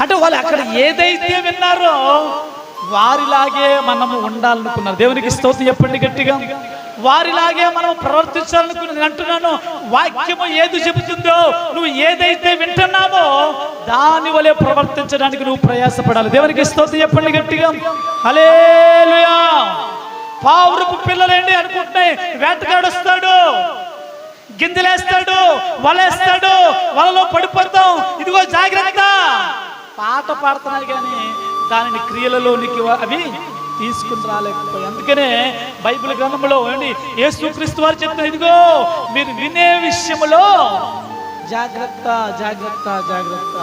అంటే వాళ్ళు అక్కడ ఏదైతే విన్నారో వారిలాగే మనము ఉండాలనుకున్నారు. దేవునికి స్తోత్రం చెప్పండి గట్టిగా. వారిలాగే మనం ప్రవర్తించాలనుకున్నది నేను అంటున్నాను. వాక్యము ఏది చెబుతుందో నువ్వు ఏదైతే వింటున్నావో దాని వలె ప్రవర్తించడానికి నువ్వు ప్రయాసపడాలి. దేవునికి స్తోత్రం చెప్పండి గట్టిగా. అలేలుయా పావురుపు పిల్లలేండి అనుకుంటున్నాయి? వేటగాడొస్తాడు గింజలేస్తాడు. వలేస్తాడు. వలలో పడిపోతాం. ఇదిగో జాగ్రత్త పాట పాడుతున్నారు కానీ దానిని క్రియలలోనికి అవి తీసుకుని రాలేకపోయి అందుకనే బైబిల్ గ్రంథంలో ఏంటి యేసుక్రీస్తు వారు చెప్తారు ఇదిగో మీరు వినే విషయంలో జాగ్రత్త జాగ్రత్త జాగ్రత్త.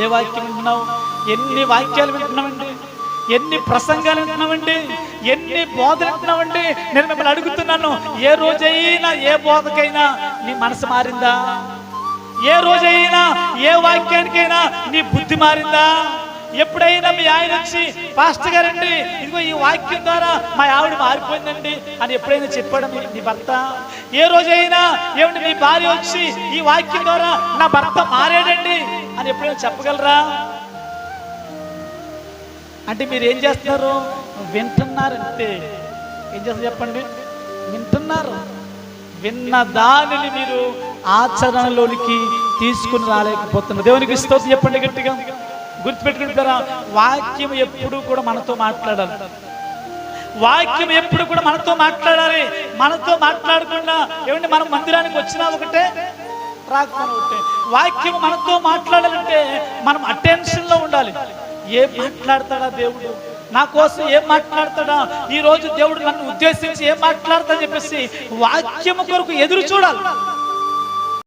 ఏ వాక్యం వింటున్నావు? ఎన్ని వాక్యాలు వింటున్నామండి ఎన్ని ప్రసంగాలు వింటున్నామండి ఎన్ని బోధలు వింటున్నామండి నేను మిమ్మల్ని అడుగుతున్నాను ఏ రోజైనా ఏ బోధకైనా నీ మనసు మారిందా? ఏ రోజైనా ఏ వాక్యానికైనా నీ బుద్ధి మారిందా? ఎప్పుడైనా మీ ఆయన వచ్చి పాస్ట్ గారండి ఇదిగో ఈ వాక్యం ద్వారా మా ఆవిడ మారిపోయిందండి అని ఎప్పుడైనా చెప్పాడు నీ భర్త? ఏ రోజైనా ఏమిటి మీ భార్య వచ్చి ఈ వాక్యం ద్వారా నా భర్త మారాడండి అని ఎప్పుడైనా చెప్పగలరా? అంటే మీరు ఏం చేస్తున్నారు? వింటున్నారంటే ఏం చేస్తారు చెప్పండి? వింటున్నారు. విన్న దానిని మీరు ఆచరణలోనికి తీసుకుని రాలేకపోతున్నారు. దేవునికి స్తోత్రం చెప్పండి గట్టిగా. గుర్తుపెట్టుకుంటారా వాక్యం ఎప్పుడు కూడా మనతో మాట్లాడాలి. వాక్యం ఎప్పుడు కూడా మనతో మాట్లాడాలి. మనతో మాట్లాడకుండా ఏమంటే మనం మందిరానికి వచ్చినా ఒకటే రాకపోయినా ఒకటే. వాక్యం మనతో మాట్లాడాలంటే మనం అటెన్షన్లో ఉండాలి. ఏం మాట్లాడతాడా దేవుడు? నా కోసం ఏం మాట్లాడతాడా? ఈ రోజు దేవుడు నన్ను ఉద్దేశించి ఏం మాట్లాడతా చెప్పేసి వాక్యం కొరకు ఎదురు చూడాలి.